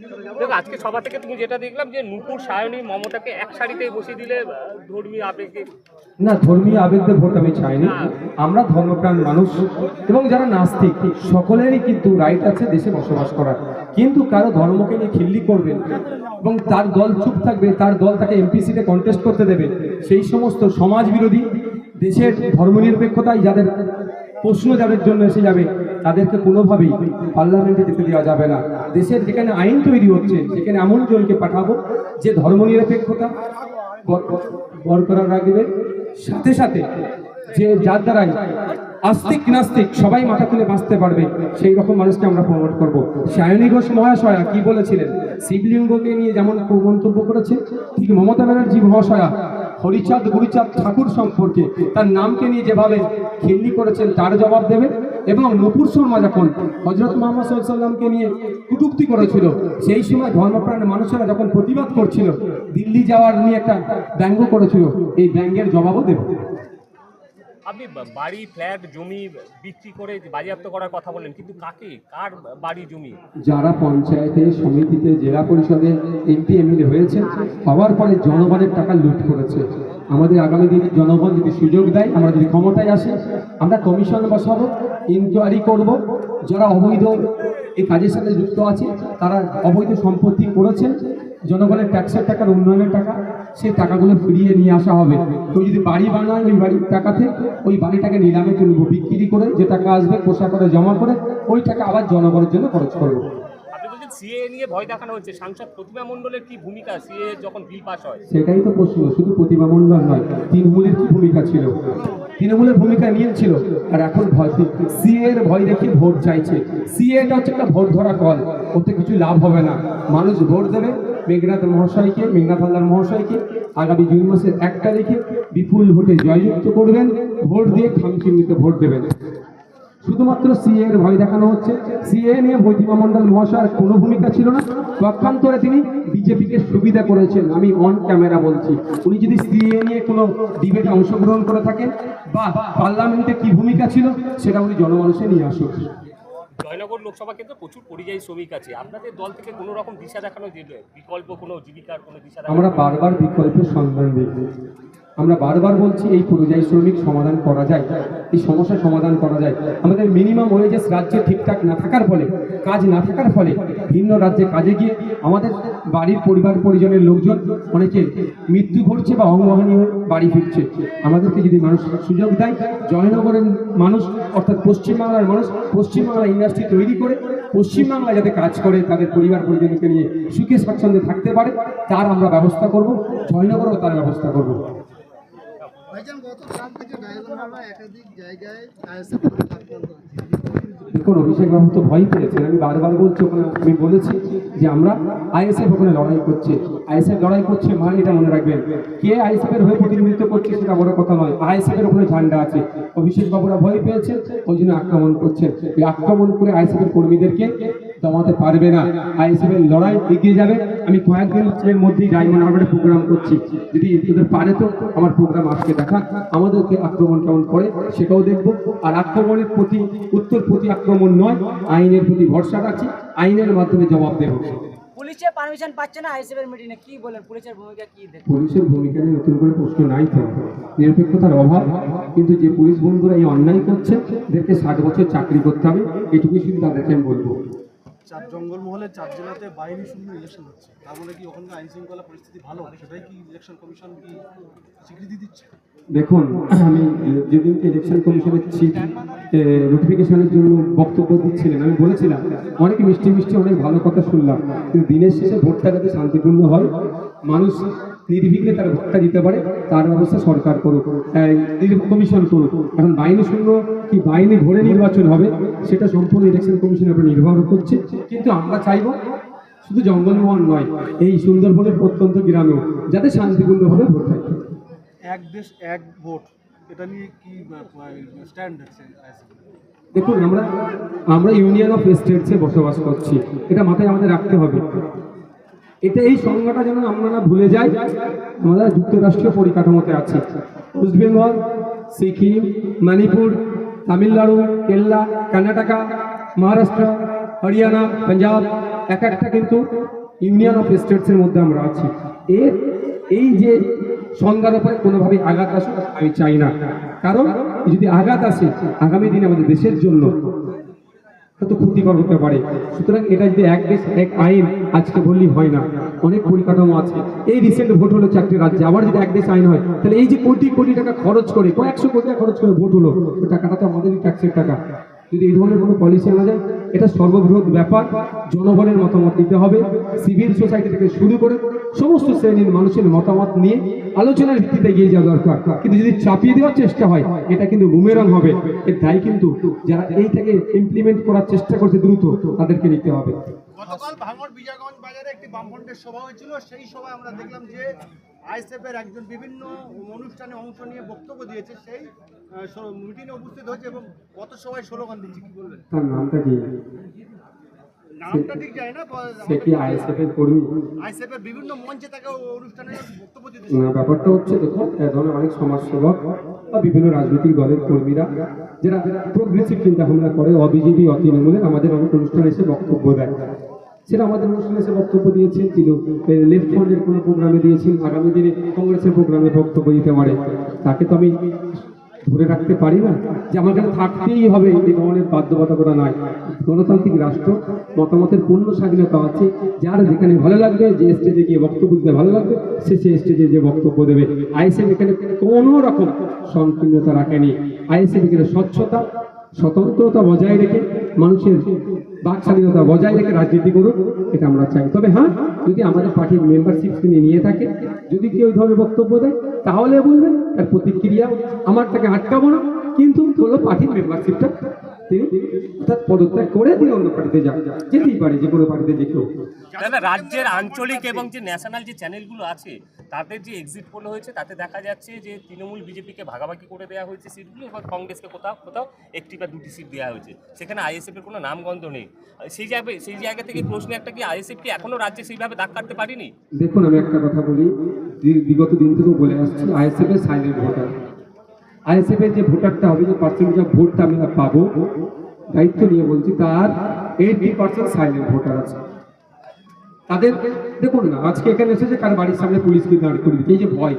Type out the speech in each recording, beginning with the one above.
দেখো আজকে সভা থেকে তুমি যেটা দেখলাম যে নুপুর সায়নী মমতাকে এক সারিতেই বসিয়ে দিলে ধর্মীয় আবেগে না ধর্মীয় আবেগদের ভোট আমি চাইনি। আমরা ধর্মপ্রাণ মানুষ এবং যারা নাস্তিক সকলেরই কিন্তু রাইট আছে দেশে বসবাস করার। কিন্তু কারও ধর্মকে নিয়ে খিল্লি করবেন এবং তার দল চুপ থাকবে তার দল তাকে এমপি সিটে কন্টেস্ট করতে দেবে। সেই সমস্ত সমাজ বিরোধী দেশের ধর্মনিরপেক্ষতায় যাদের প্রশ্ন যাদের জন্য এসে যাবে। তাদেরকে কোনোভাবেই পার্লামেন্টে যেতে দেওয়া যাবে না। দেশের যেখানে আইন তৈরি হচ্ছে, সেখানে এমন জনকে পাঠাবো যে ধর্মনিরপেক্ষতা বর- বরকরার রাখবে সাথে সাথে যে যার দ্বারাই আস্তিক, নাস্তিক সবাই মাথা তুলে বাঁচতে পারবে, সেই রকম মানুষকে আমরা প্রমোট করব। সায়নী ঘোষ মহাশয়া কি বলেছিলেন? শিবলিঙ্গকে নিয়ে যেমন মন্তব্য করেছে, ঠিক মমতা ব্যানার্জি মহাশয়া হরিচাঁদ, গুরুচাঁদ ঠাকুর সম্পর্কে তার নামকে নিয়ে যেভাবে খিল্লি করেছেন, তার জবাব দেবে। এবং নপুর শর্মা যখন হজরত মোহাম্মদ সাল্লামকে নিয়ে কুটুক্তি করেছিল, সেই সময় ধর্মপ্রাণ মানুষেরা যখন প্রতিবাদ করছিল, দিল্লি যাওয়ার নিয়ে একটা ব্যঙ্গ করেছিল, এই ব্যঙ্গের জবাবও দেব। আপনি বাড়ি ফ্ল্যাট জমি বিক্রি করে বাজেয়াপ্ত করার কথা বললেন, কিন্তু কাকে? কার বাড়ি, জমি? যারা পঞ্চায়েতে, সমিতিতে, জেলা পরিষদে এমপি এমএলএ হয়েছে হওয়ার পরে জনগণের টাকা লুট করেছে। আমাদের আগামী দিনে জনগণ যদি সুযোগ দেয়, আমরা যদি ক্ষমতায় আসি, আমরা কমিশন বসাবো ইনকোয়ারি করব। যারা অবৈধ এই কাজের সাথে যুক্ত আছে, তারা অবৈধ সম্পত্তি করেছেন। জনগণের ট্যাক্সের টাকার উন্নয়নের টাকা সেই টাকাগুলো ফিরিয়ে নিয়ে আসা হবে। তো যদি বাড়ি বানায় ওই বাড়ির টাকাতে ওই বাড়িটাকে নিলামে তুলবো বিক্রি করে যে টাকা আসবে পোষা করে জমা করে ওই টাকা আবার জনগণের জন্য খরচ করব। সিএ নিয়ে ভয় দেখানো হচ্ছে। সাংসদ প্রতিমা মণ্ডলের কি ভূমিকা? সিএ যখন বিল পাস হয়? সেটাই তো প্রশ্ন শুধু মণ্ডল নয় তৃণমূলের কি ভূমিকা ছিল? তৃণমূলের ভূমিকা নিয়েছিল আর এখন ভয় সিএ এর ভয় দেখে ভোট চাইছে। সিএটা হচ্ছে একটা ভোট ধরা কল ওতে কিছু লাভ হবে না। মানুষ ভোট দেবে মেঘনাথ মহাশয়কে, মেঘনাথ হালদার মহাশয়কে আগামী জুন মাসের এক তারিখে বিপুল ভোটে জয়যুক্ত করবেন। ভোট দিয়ে খামচিহ্নিত ভোট দেবেন। শুধুমাত্র সিএ এর ভয় দেখানো হচ্ছে। সিএ নিয়ে প্রতিমা মণ্ডল মহাশয়ের কোনো ভূমিকা ছিল না। পক্ষান্তরে তিনি বিজেপিকে সুবিধা করেছেন। আমি অন ক্যামেরা বলছি। উনি যদি সিএ নিয়ে কোনো ডিবেটে অংশগ্রহণ করে থাকেন, বা পার্লামেন্টে কি ভূমিকা ছিল, সেটা উনি জনমানুষে নিয়ে আসুন জয়নগর লোকসভা কেন্দ্রে প্রচুর পরিযায়ী শ্রমিক আছে। আপনাদের দল থেকে কোনো রকম দিশা দেখানো যে বিকল্প কোনো জীবিকার কোনো দিশা আমরা বারবার বিকল্পের সন্ধান দিই আমরা বারবার বলছি এই পরিযায়ী শ্রমিক সমাধান করা যায়, এই সমস্যার সমাধান করা যায়। আমাদের মিনিমাম ওয়েজেস রাজ্যে ঠিকঠাক না থাকার ফলে, কাজ না থাকার ফলে, ভিন্ন রাজ্যে কাজে গিয়ে আমাদের বাড়ির পরিবার, পরিজনের লোকজন অনেকে মৃত্যু ঘটছে বা অঙ্গহানি হয়ে বাড়ি ফিরছে। আমাদেরকে যদি মানুষ সুযোগ দেয়, জয়নগরের মানুষ, অর্থাৎ পশ্চিমবাংলার মানুষ, পশ্চিমবাংলা ইন্ডাস্ট্রি তৈরি করে, পশ্চিমবাংলায় যাতে কাজ করে, তাদের পরিবার, পরিজনকে নিয়ে সুখে স্বাচ্ছন্দ্যে থাকতে পারে, তার আমরা ব্যবস্থা করব, জয়নগরও তার ব্যবস্থা করব। অভিষেক ভয় পেয়েছেন। আমি বারবার বলছি, ওখানে বলেছি যে আমরা ওখানে লড়াই লড়াই করছে মানে এটা মনে রাখবেন। কে এর হয়ে প্রতিনিধিত্ব করছে সেটা কথা নয়। ওখানে ঝান্ডা আছে। অভিষেক বাবুরা ভয় পেয়েছে, ওই জন্য আক্রমণ করছে। এই আক্রমণ করে আইএসএফ এর কর্মীদেরকে দমাতে পারবে না। আইএসএফ এর লড়াই এগিয়ে যাবে। আমি কয়েকদিনের মধ্যেই ডায়মন্ড হারবারে প্রোগ্রাম করছি। যদি তোদের পারে তো আমার প্রোগ্রাম আজকে দেখা। আমাদেরকে আক্রমণ কেমন করে সেটাও দেখব। আর আক্রমণের প্রতি উত্তর প্রতি আক্রমণ নয় আইনের প্রতি ভরসা রাখছি। আইনের মাধ্যমে জবাব দেবো। পুলিশে পারমিশন পাচ্ছে না আইসিএফের মিটিংয়ে কি বলেন? পুলিশের ভূমিকা কি পুলিশের ভূমিকা নিয়ে নতুন করে প্রশ্ন নাই তো। নিরপেক্ষতার অভাব। কিন্তু যে পুলিশ বন্ধুরা এই অন্যায় করছে এদেরকে ষাট বছর চাকরি করতে হবে। এটুকুই শুধু তাদেরকে আমি বলব। চার জঙ্গলমহলে চার জেলাতে বাহিনী শূন্য ইলেকশন হচ্ছে। তার মানে কি ওখানকার আইন শৃঙ্খলা পরিস্থিতি ভালো? সেটাই কি ইলেকশন কমিশন কি স্বীকৃতি দিচ্ছে? দেখুন, আমি যেদিন ইলেকশন কমিশনের চিঠি নোটিফিকেশনের জন্য বক্তব্য দিচ্ছিলেন, আমি বলেছিলাম, অনেক মিষ্টি মিষ্টি, অনেক ভালো কথা শুনলাম। কিন্তু দিনের শেষে ভোটটা যাতে শান্তিপূর্ণ হয়। মানুষ নির্বিঘ্নে তার ভোটটা দিতে পারে তার ব্যবস্থা সরকার করুক। কমিশন করুক। এখন বাইরে শূন্য কি বাইরে ভরে নির্বাচন হবে সেটা সম্পূর্ণ ইলেকশন কমিশনের উপর নির্ভর করছে। কিন্তু আমরা চাইব শুধু জঙ্গলমহল নয় এই সুন্দরবনের প্রত্যন্ত গ্রামেও যাতে শান্তিপূর্ণভাবে ভোট হয়। এক দেশ এক ভোট এটা নিয়ে কি স্ট্যান্ড আছে? দেখুন আমরা আমরা ইউনিয়ন অফ স্টেটসে বসবাস করছি এটা মাথায় আমাদের রাখতে হবে। এটা এই সংজ্ঞাটা যেন আমরা না ভুলে যাই, আমরা যুক্তরাষ্ট্রীয় পরিকাঠামোতে আছি। ওয়েস্ট বেঙ্গল সিকিম মণিপুর তামিলনাড়ু কেরালা কর্ণাটকা মহারাষ্ট্র হরিয়ানা পাঞ্জাব এক একটা কিন্তু ইউনিয়ন অফ স্টেটসের মধ্যে আমরা আছি। এর এই যে সংজ্ঞার উপরে কোনোভাবে আঘাত আসুক আমি চাই না। কারণ যদি আঘাত আসে, আগামী দিনে আমাদের দেশের জন্য কত ক্ষতিকর হতে পারে। সুতরাং এটা যদি এক দেশ, এক আইন আজকে বললেই হয় না, অনেক পরিকাঠামো আছে। এই রিসেন্ট ভোট হলো চারটি রাজ্যে, আবার যদি এক দেশ আইন হয়, তাহলে এই যে কোটি কোটি টাকা খরচ করে, কয়েকশো কোটি টাকা খরচ করে ভোট হলো টাকাটা তো আমাদেরই ট্যাক্সের টাকা। যদি এই ধরনের কোনো পলিসি আনা যায়, এটা সর্ববৃহৎ ব্যাপার, জনগণের মতামত দিতে হবে সিভিল সোসাইটি থেকে শুরু করে সমস্ত শ্রেণির মানুষের মতামত নিয়ে আলোচনার ভিত্তিতে এগিয়ে যাওয়া দরকার। কিন্তু যদি চাপিয়ে দেওয়ার চেষ্টা হয় এটা কিন্তু বুমেরাং হবে। এর দায় কিন্তু যারা এইটাকে ইমপ্লিমেন্ট করার চেষ্টা করছে দ্রুত তাদেরকে নিতে হবে। গতকাল ভাঙড় বিজয়গঞ্জ বাজারে একটি বামফ্রন্টের সভা হয়েছিল। সেই সভায় আমরা দেখলাম যে আইএসএফের একজন বিভিন্ন অনুষ্ঠানে অংশ নিয়ে বক্তব্য দিয়েছে। সেই মিটিংয়ে উপস্থিত হয়েছে এবং কত সবাই স্লোগান দিচ্ছে। কি বলবেন? তার নামটা কি? নামটা ঠিক যায় না সে কি আইএসএফ এর কর্মী। আইএসএফের বিভিন্ন মঞ্চে তাকে অনুষ্ঠানে বক্তব্য দিতে না, ব্যাপারটা হচ্ছে দেখুন এ ধরনের অনেক সমাজসেবক বা বিভিন্ন রাজনৈতিক দলের কর্মীরা যারা প্রোগ্রেসিভ চিন্তা ভাবনা করে অবিজেপি অতৃণমূলের আমাদের অনেক অনুষ্ঠানে এসে বক্তব্য দেয়। সেটা আমাদের অনুষ্ঠানে এসে বক্তব্য দিয়েছেন তিনি লেফট ফ্রন্টের কোনো প্রোগ্রামে দিয়েছেন আগামী দিনে কংগ্রেসের প্রোগ্রামে বক্তব্য দিতে পারে। তাকে তো আমি ধরে রাখতে পারি না? যে কাছে থাকতেই হবে, এই ধরনের বাধ্যবাধকতা নয় গণতান্ত্রিক রাষ্ট্র, মতামতের পূর্ণ স্বাধীনতা আছে। যার যেখানে ভালো লাগবে, যে স্টেজে গিয়ে বক্তব্য দিতে ভালো লাগবে, সে সেই স্টেজে যে বক্তব্য দেবে। আইএসএফ এখানে কোনো রকম সংকীর্ণতা রাখেনি। আইএসএফ এখানে স্বচ্ছতা স্বতন্ত্রতা বজায় রেখে মানুষের বাক স্বাধীনতা বজায় রেখে রাজনীতি করুক, এটা আমরা চাই। তবে হ্যাঁ যদি আমাদের পার্টির মেম্বারশিপ তিনি নিয়ে থাকে, যদি কেউ ধরনের বক্তব্য দেয়, তাহলে বলবেন, তার প্রতিক্রিয়া আমার তাকে আটকাবো না, কিন্তু হলো পার্টির মেম্বারশিপটা তিনি অর্থাৎ পদত্যাগ করে তিনি অন্য পার্টিতে যান। যেতেই পারে যে কোনো পার্টিতে যে কেউ। রাজ্যের আঞ্চলিক এবং যে ন্যাশনাল যে চ্যানেলগুলো আছে তাদের যে এক্সিট পোল হয়েছে তাতে দেখা যাচ্ছে যে তৃণমূল বিজেপিকে ভাগাভাগি করে দেওয়া হয়েছে সিটগুলো এবং কংগ্রেসকে কোথাও কোথাও একটি বা দুটি সিট দেওয়া হয়েছে। সেখানে আইএসএফ এর কোনো নামগন্ধ নেই। সেই জায়গায় সেই জায়গা থেকে প্রশ্ন একটা কি আইএসএফ কি এখনও রাজ্যে সেইভাবে দাগ কাটতে পারিনি? দেখুন আমি একটা কথা বলি। বিগত দিন থেকেও বলে আসছি আইএসএফ এর সাইলেন্ট ভোটার আইএসএফ এর যে ভোটারটা হবে, যে পার্সেন্টেজ অফ ভোটটা আমি পাবো, দায়িত্ব নিয়ে বলছি, তার এইটি পার্সেন্ট সাইলেন্ট ভোটার আছে। তাদের, দেখুন না, আজকে এখানে এসেছে কার বাড়ির সামনে পুলিশকে দাঁড় করে এই যে ভয়,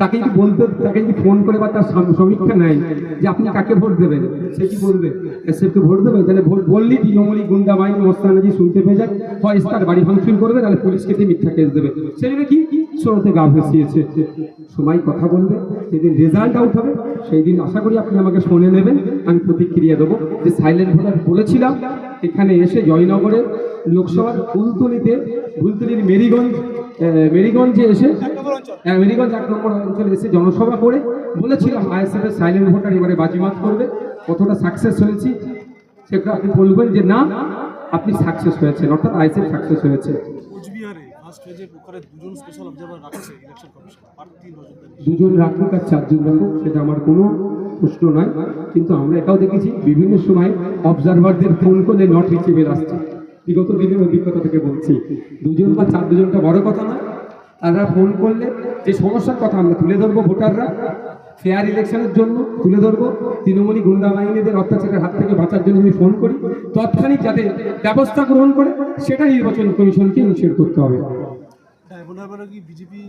তাকে যদি বলতে, তাকে যদি ফোন করে বা তার সমীক্ষা নেয় যে আপনি কাকে ভোট দেবেন, সে কি বলবে? এসএফকে ভোট দেবে, তাহলে ভোট বললি তৃণমূলী গুন্ডা বাহিনী মোস্তানাজি শুনতে পেয়ে যায়, হয় তার বাড়ি ভাঙচুর করবে, তাহলে পুলিশকে দিয়ে মিথ্যা কেস দেবে। সেই জন্য কি শ্রোতে গা ভেসিয়েছে সময় কথা বলবে, যেদিন রেজাল্ট আউট হবে সেই দিন আশা করি আপনি আমাকে শুনে নেবেন। আমি প্রতিক্রিয়া দেবো। যে সাইলেন্ট ভোটার বলেছিলাম, এখানে এসে জয়নগরের লোকসভার ফুলতলিতে ফুলতলির মেরিগঞ্জ মেরিগঞ্জে এসে মেরিগঞ্জ এক নম্বর অঞ্চলে এসে জনসভা করে বলেছিলাম, আইএসএফ এর সাইলেন্ট ভোটার এবারে বাজিমাত করবে। কতটা সাকসেস হয়েছি, সেটা আপনি বলবেন যে না, আপনি সাকসেস হয়েছেন, অর্থাৎ আইএসএফ সাকসেস হয়েছে। দুজন স্পেশাল রাখুক আর চারজন রাখুক, সেটা আমার কোনো প্রশ্ন নয়। কিন্তু আমরা এটাও দেখেছি, বিভিন্ন সময় অবজারভারদের ফোন করলে নট রিচেবল আসছে। বিগত দিনের অভিজ্ঞতা থেকে বলছি, দুজন বা চার দুজনটা বড় কথা নয়। তারা ফোন করলে যে সমস্যার কথা আমরা তুলে ধরবো ভোটাররা ফেয়ার ইলেকশনের জন্য তুলে ধরবো। তৃণমূলী গুন্ডা বাহিনীদের অত্যাচারের হাত থেকে বাঁচার জন্য আমি ফোন করি। তৎক্ষণিক যাতে ব্যবস্থা গ্রহণ করে, সেটা নির্বাচন কমিশনকে ইনিশিয়েট করতে হবে। বিজেপি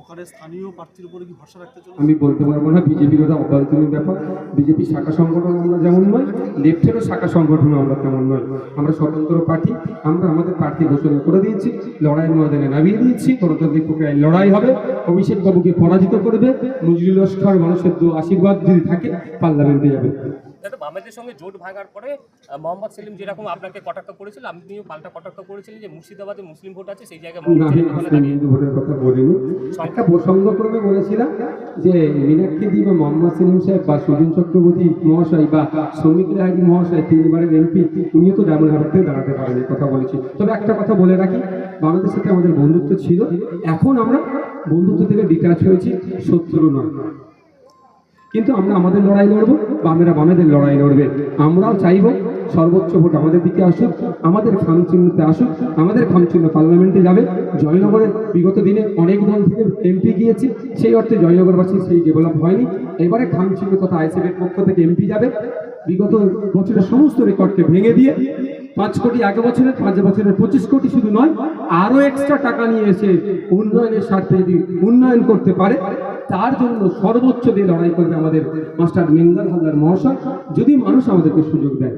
ওখানে স্থানীয় প্রার্থীর কি ভরসা রাখতে আমি বলতে পারব না বিজেপির ওটা অভ্যন্তরীণ ব্যাপার বিজেপি শাখা সংগঠন আমরা যেমন নয়, লেফটেরও শাখা সংগঠন আমরা তেমন নয়। আমরা স্বতন্ত্র পার্টি, আমরা আমাদের প্রার্থী ঘোষণা করে দিয়েছি লড়াইয়ের ময়দানে নামিয়ে দিয়েছি, গণতান্ত্রিক প্রক্রিয়ায় লড়াই হবে অভিষেক বাবুকে পরাজিত করবে, নজরুল লস্কর মানুষের আশীর্বাদ যদি থাকে, পার্লামেন্টে যাবে। দাদা বামেদের সঙ্গে জোট ভাঙার পরে মোহাম্মদ সেলিম যেরকম আপনাকে কটাক্ষ করেছিল আপনিও পাল্টা কটাক্ষ করেছিলেন যে মুর্শিদাবাদে মুসলিম ভোট আছে সেই জায়গায় হিন্দু ভোটের কথা বলিনি। একটা প্রসঙ্গক্রমে বলেছিলাম যে মীনাক্ষী দি বা মোহাম্মদ সেলিম সাহেব বা সুজন চক্রবর্তী মহাশয় বা শ্রমিক রাহাজি মহাশয় তিনবারের এমপি উনিও তো ডায়মন্ড হারবারতে দাঁড়াতে পারেন কথা বলেছি। তবে একটা কথা বলে রাখি বাংলাদেশের সাথে আমাদের বন্ধুত্ব ছিল। এখন আমরা বন্ধুত্ব থেকে ডিটাচ হয়েছি শত্রু নয়। কিন্তু আমরা আমাদের লড়াই লড়বো, বামেরা বামেদের লড়াই লড়বে। আমরাও চাইব সর্বোচ্চ ভোট আমাদের দিকে আসুক, আমাদের খামচিহ্নতে আসুক, আমাদের খামচিহ্ন পার্লামেন্টে যাবে। জয়নগরের বিগত দিনে অনেক দল থেকে এমপি গিয়েছে, সেই অর্থে জয়নগরবাসী সেই ডেভেলপ হয়নি। এবারে খামচিহ্ন তথা আইসিএফের পক্ষ থেকে এমপি যাবে। বিগত বছরের সমস্ত রেকর্ডকে ভেঙে দিয়ে পাঁচ কোটি এক বছরের, পাঁচ বছরের পঁচিশ কোটি শুধু নয় আরও এক্সট্রা টাকা নিয়ে এসে উন্নয়নের স্বার্থে যদি উন্নয়ন করতে পারে তার জন্য সর্বোচ্চ দিয়ে লড়াই করবে আমাদের মাস্টার মিন্দার হালদার মহাশয়। যদি মানুষ আমাদেরকে সুযোগ দেয়।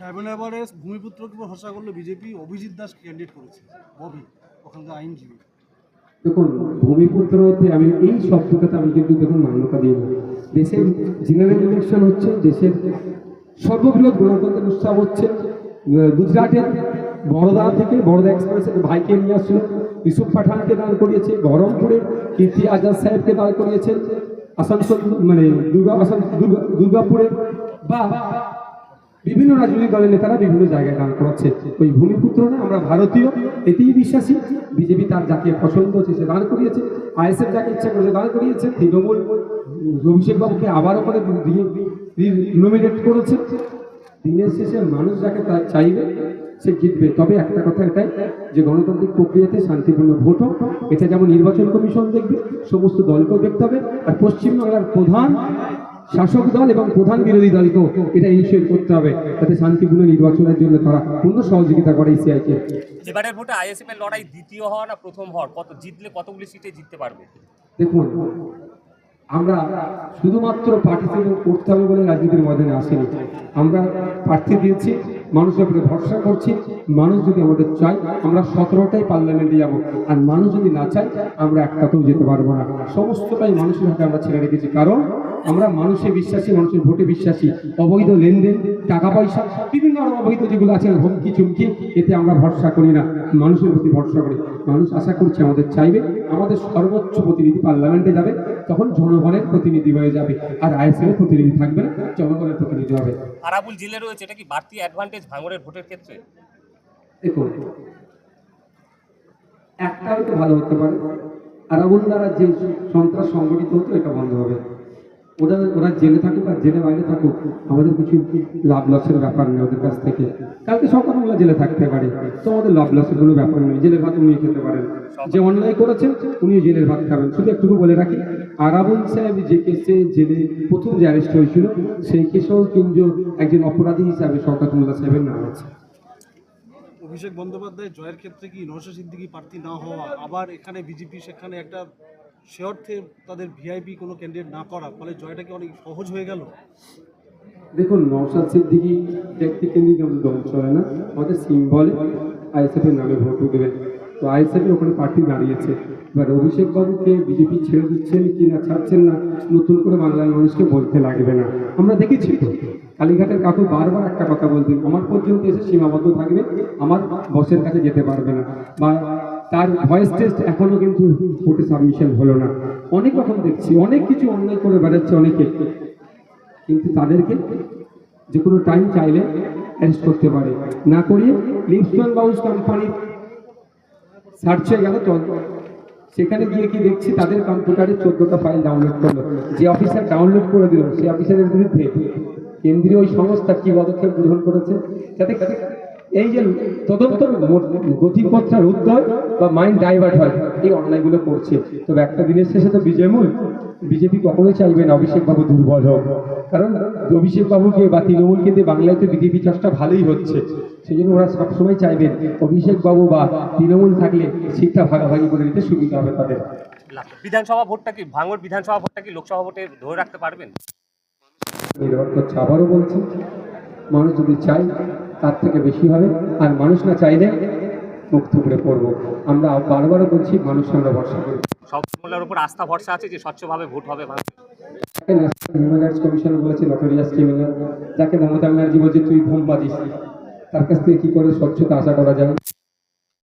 ডায়মন্ড এভারেস্ট ভূমিপুত্রকে ভরসা করলে বিজেপি অভিজিৎ দাস ক্যান্ডিডেট করেছে। ববি ওখানকার আইনজীবী। দেখুন ভূমিপুত্রতে আমি এই শব্দটাতে আমি কিন্তু দেখুন মান্যতা দিই দেশের জেনারেল ইলেকশন হচ্ছে দেশের সর্ববৃহৎ গণতন্ত্রের উৎসব হচ্ছে গুজরাটের বড়দা থেকে বড়দা এক্সপ্রেসের ভাইকে নিয়ে আসছিল ইউসুফ পাঠানকে দাঁড় করিয়েছে বহরমপুরে কীর্তি আজাদ সাহেবকে দাঁড় করিয়েছেন, আসানসোল মানে দুর্গা, আসান, দুর্গা দুর্গাপুরে বা বিভিন্ন রাজনৈতিক দলের নেতারা বিভিন্ন জায়গায় দান করাচ্ছে। ওই ভূমিপুত্র না, আমরা ভারতীয়, এতেই বিশ্বাসী। বিজেপি তার যাকে পছন্দ হচ্ছে সে দান করিয়েছে। আইএসএফ যাকে ইচ্ছা করেছে দান করিয়েছে। তৃণমূল অভিষেক বাবুকে আবারও করে নমিনেট করেছে। দিনের শেষে মানুষ যাকে চাইবে সে জিতবে। তবে একটা কথা এটাই যে গণতান্ত্রিক প্রক্রিয়াতে শান্তিপূর্ণ ভোট হোক এটা যেমন নির্বাচন কমিশন দেখবে সমস্ত দলকেও দেখতে হবে। আর পশ্চিমবাংলার প্রধান শাসক দল এবং প্রধান বিরোধী দলকেও এটা ইনিশিয়েট করতে হবে যাতে শান্তিপূর্ণ নির্বাচনের জন্য তারা পূর্ণ সহযোগিতা করে ইসিআইকে এবারের ভোটে আইএসএফ এর লড়াই দ্বিতীয় হওয়া না প্রথম হওয়ার? কত জিতলে কতগুলি সিটে জিততে পারবে? দেখুন আমরা শুধুমাত্র পার্টিসিপেট করতে হবে বলে রাজনীতির ময়দানে আসেনি। আমরা প্রার্থী দিয়েছি মানুষের উপরে ভরসা করছি, মানুষ যদি আমাদের চায়, আমরা সতেরোটাই পার্লামেন্টে যাব। আর মানুষ যদি না চায়, আমরা একটাতেও যেতে পারব না। সমস্তটাই মানুষের হাতে আমরা ছেড়ে রেখেছি। কারণ আমরা মানুষে বিশ্বাসী মানুষের ভোটে বিশ্বাসী অবৈধ লেনদেন টাকা পয়সা বিভিন্ন আরও অবৈধ যেগুলো আছে হুমকি চুমকি এতে আমরা ভরসা করি না। মানুষের প্রতি ভরসা করি। মানুষ আশা করছে আমাদের চাইবে আমাদের সর্বোচ্চ প্রতিনিধি পার্লামেন্টে যাবে তখন জনগণের প্রতিনিধি হয়ে যাবে। আর আইএসএল প্রতিনিধি থাকবে না জনগণের প্রতিনিধি হবে। আরাবুল জেলে রয়েছে এটা কি বাড়তি অ্যাডভান্টেজ ভাঙড়ের ভোটের ক্ষেত্রে? দেখুন একটা হয়তো ভালো হতে পারে আরাবুল দ্বারা যে সন্ত্রাস সংগঠিত হতো এটা বন্ধ হবে। ওরা ওরা জেলে থাকুক আর জেলে বাইরে থাকুক, আমাদের কিছু লাভ লসের ব্যাপার নেই ওদের কাছ থেকে। কালকে সকালবেলা জেলে থাকতে পারে। তো আমাদের লাভ লসের কোনো ব্যাপার নেই। জেলের ভাত উনি খেতে পারেন। যে অন্যায় করেছেন, উনিও জেলের ভাত খাবেন। শুধু একটুকু বলে রাখি আরাবুল সাহেব যে কেসে জেলে প্রথম যে অ্যারেস্ট হয়েছিল, সেই কেসেও কিন্তু একজন অপরাধী হিসাবে শওকত মোল্লা সাহেবের নাম আছে। অভিষেক বন্দ্যোপাধ্যায় জয়ের ক্ষেত্রে কি নৌশা সিদ্দিকি প্রার্থী না হওয়া, আবার এখানে বিজেপি সেখানে একটা সে অর্থে তাদের ভিআইপি কোনো ক্যান্ডিডেট না করা, ফলে জয়টা কি অনেক সহজ হয়ে গেল? দেখুন, নওশাদ সিদ্দিকি ব্যক্তি কেন্দ্রিক দল চলে না, আমাদের সিম্বলে আইএসএফ এর নামে ভোট দেবে। তো আইএসএফ এর ওখানে পার্টি দাঁড়িয়েছে। এবার অভিষেক বাবুকে বিজেপি ছেড়ে দিচ্ছেন কি না ছাড়ছেন না, নতুন করে বাংলার মানুষকে বলতে লাগবে না। আমরা দেখেছি তো, কালীঘাটের কাকু বারবার একটা কথা বলতেন, আমার পর্যন্ত এসে সীমাবদ্ধ থাকবে, আমার বসের কাছে যেতে পারবে না। বা তার ভয়েস টেস্ট এখনও কিন্তু কোর্টে সাবমিশন হলো না। অনেক রকম দেখছি, অনেক কিছু অন্যায় করে বেড়াচ্ছে অনেকে। কিন্তু তাদেরকে যে কোনো টাইম চাইলে অ্যারেস্ট করতে পারে। না করিয়ে লিপস্টন বাউস কোম্পানির সার্চ হয়ে গেল সেখানে গিয়ে কি দেখছি, তাদের কম্পিউটারে চোদ্দটা ফাইল ডাউনলোড করল। যে অফিসার ডাউনলোড করে দিল, সেই অফিসারের বিরুদ্ধে কেন্দ্রীয় ওই সংস্থা কি পদক্ষেপ গ্রহণ করেছে যাতে এই যে তদন্তর গতিপথটা রুদ্ধ হয় বা মাইন্ড ডাইভার্ট হয় এই অন্যায়গুলো করছে। তবে একটা দিনের শেষে তো বিজয়মূল বিজেপি কখনোই চাইবে না অভিষেক বাবু দুর্বল হোক। কারণ অভিষেকবাবুকে বা তৃণমূলকে দিয়ে বাংলায় তো বিজেপি চাষটা ভালোই হচ্ছে। সেই জন্য ওরা সবসময় চাইবেন অভিষেক বাবু বা তৃণমূল থাকলে সিটটা ভাগাভাগি করে দিতে সুবিধা হবে তাদের। বিধানসভা ভোটটা কি ভাঙড় বিধানসভা ভোটটা কি লোকসভা ভোটে ধরে রাখতে পারবেন? নির্ভর করছে আবারও বলছি মানুষ যদি চাই তার থেকে বেশি হবে। আর মানুষ না চাইলে মুখ থুবড়ে পড়ব। আমরা বারবারও বলছি মানুষ আমরা ভরসা করি। সব মোল্লার উপর আস্থা ভরসা আছে যে স্বচ্ছভাবে ভোট হবে ন্যাশনাল হিউম্যান রাইটস কমিশন বলেছে নটোরিয়াস ক্রিমিনাল যাকে মমতা ব্যানার্জি বলছে তুই ভোম বাজিস তার কাছ থেকে কি করে স্বচ্ছতা আশা করা যায়?